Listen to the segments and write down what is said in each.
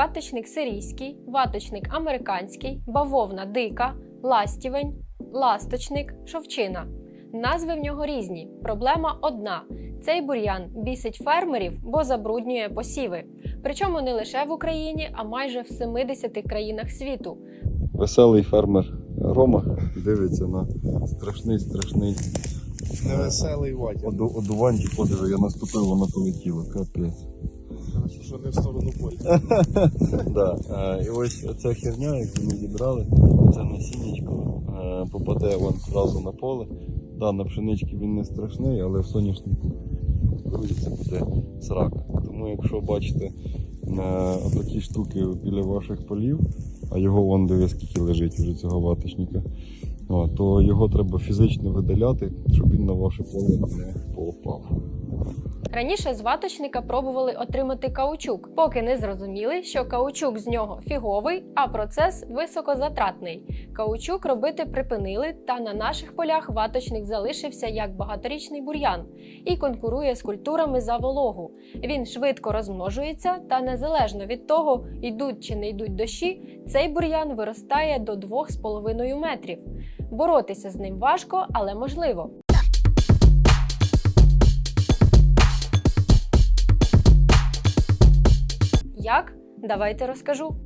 ваточник сирійський, ваточник американський, бавовна дика, ластівень, ласточник, шовчина. Назви в нього різні. Проблема одна: цей бур'ян бісить фермерів, бо забруднює посіви. Причому не лише в Україні, а майже в 70 країнах світу. Веселий фермер Рома дивиться на страшний страшний Невеселий оду- одуванчик. Подиви, я наступив, воно полетіло. Капець. Хорошо, що не в сторону поля. Да. Е, І ось оця херня, яку ми зібрали, це насіннячко е, попаде вон зразу на поле. Да, на пшенички він не страшний, але в соняшнику це буде срака. Тому якщо бачите е, такі штуки біля ваших полів, а його вон диви, скільки лежить вже цього ваточника, то його треба фізично видаляти, щоб він на ваше поле не попав. Раніше з ваточника пробували отримати каучук, поки не зрозуміли, що каучук з нього фіговий, а процес високозатратний. Каучук робити припинили, та на наших полях ваточник залишився як багаторічний бур'ян і конкурує з культурами за вологу. Він швидко розмножується, та незалежно від того, йдуть чи не йдуть дощі, цей бур'ян виростає до 2,5 метрів. Боротися з ним важко, але можливо. Давайте розкажу.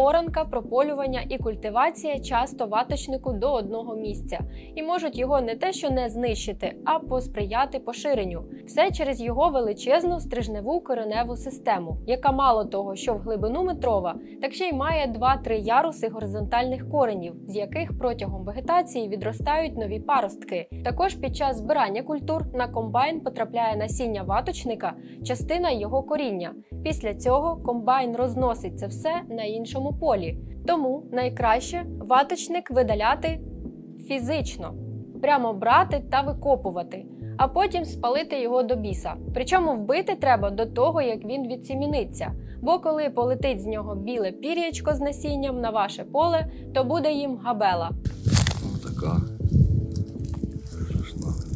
Оранка, прополювання і культивація часто ваточнику до одного місця і можуть його не те, що не знищити, а посприяти поширенню. Все через його величезну стрижневу кореневу систему, яка мало того, що в глибину метрова, так ще й має 2-3 яруси горизонтальних коренів, з яких протягом вегетації відростають нові паростки. Також під час збирання культур на комбайн потрапляє насіння ваточника, частина його коріння. Після цього комбайн розносить це все на іншому полі. Тому найкраще ваточник видаляти фізично, прямо брати та викопувати, а потім спалити його до біса. Причому вбити треба до того, як він відсіміниться. Бо коли полетить з нього біле пір'ячко з насінням на ваше поле, то буде їм габела. Така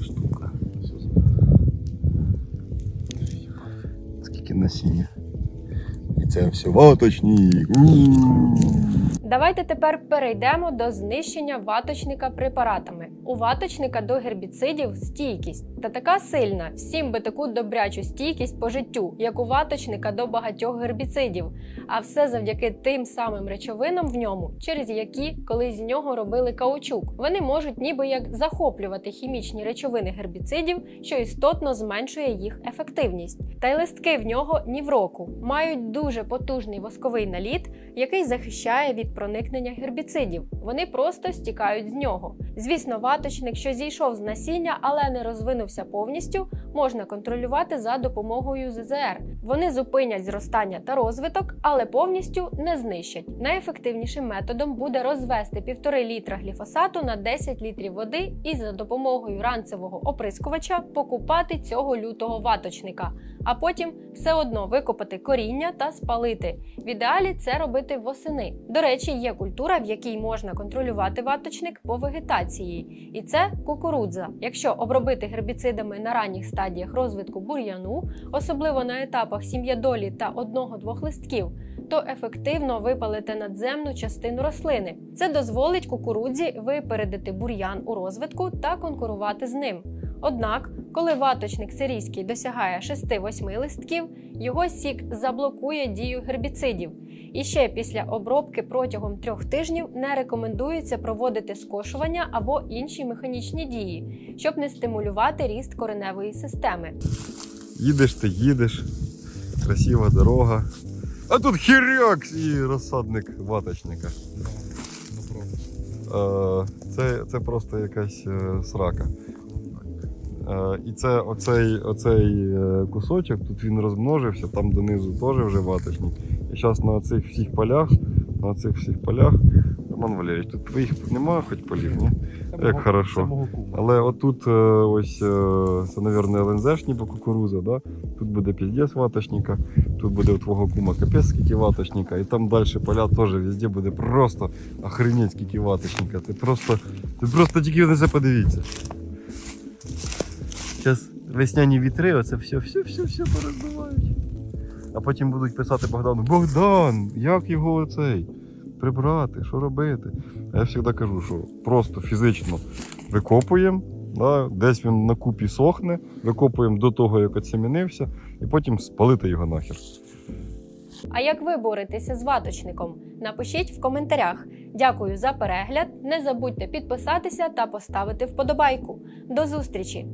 штука. Скільки насіння. Це все ваточні. Давайте тепер перейдемо до знищення ваточника препаратами. У ваточника до гербіцидів стійкість та така сильна, всім би таку добрячу стійкість по життю, як у ваточника до багатьох гербіцидів. А все завдяки тим самим речовинам в ньому, через які колись з нього робили каучук. Вони можуть ніби як захоплювати хімічні речовини гербіцидів, що істотно зменшує їх ефективність. Та й листки в нього ні в року мають дуже потужний восковий наліт, який захищає від проникнення гербіцидів. Вони просто стікають з нього. Звісно, ваточник, що зійшов з насіння, але не розвинувся повністю, можна контролювати за допомогою ЗЗР. Вони зупинять зростання та розвиток, але повністю не знищать. Найефективнішим методом буде розвести 1,5 літра гліфосату на 10 літрів води і за допомогою ранцевого оприскувача покупати цього лютого ваточника, а потім все одно викопати коріння та спалити. В ідеалі це робити восени. До речі, є культура, в якій можна контролювати ваточник по вегетації, і це кукурудза. Якщо обробити гербіцидами на ранніх стадіях розвитку бур'яну, особливо на етапах сім'ядолі та одного-двох листків, то ефективно випалити надземну частину рослини. Це дозволить кукурудзі випередити бур'ян у розвитку та конкурувати з ним. Однак, коли ваточник сирійський досягає 6-8 листків, його сік заблокує дію гербіцидів. І ще після обробки протягом трьох тижнів не рекомендується проводити скошування або інші механічні дії, щоб не стимулювати ріст кореневої системи. Їдеш ти їдеш, красива дорога. А тут хіряк і розсадник ваточника. Е, Це, це просто якась е, срака. Е, І це оцей, оцей кусочок, тут він розмножився, там донизу теж вже ваточник. І зараз на цих всіх полях, на цих всіх полях Роман Валерійович, тут твоїх немає хоч полів, ні? Це Як мого- хорошо. Але отут е, ось е, це, мабуть, ЛНЗшні по кукуруза, да? тут буде піздець ваточника, тут буде у твого кума капець скільки ваточника, і там далі поля теж везде буде просто охренеть скільки ваточника. Ти просто, ти просто тільки на це подивіться. Зараз весняні вітри, оце все, все, все, все пороздувають. А потім будуть писати Богдану: Богдан, як його оцей? Прибрати, що робити? А я завжди кажу, що просто фізично викопуємо, да, десь він на купі сохне, викопуємо до того, як оцемінився, і потім спалити його нахер. А як ви боретеся з ваточником? Напишіть в коментарях. Дякую за перегляд. Не забудьте підписатися та поставити вподобайку. До зустрічі!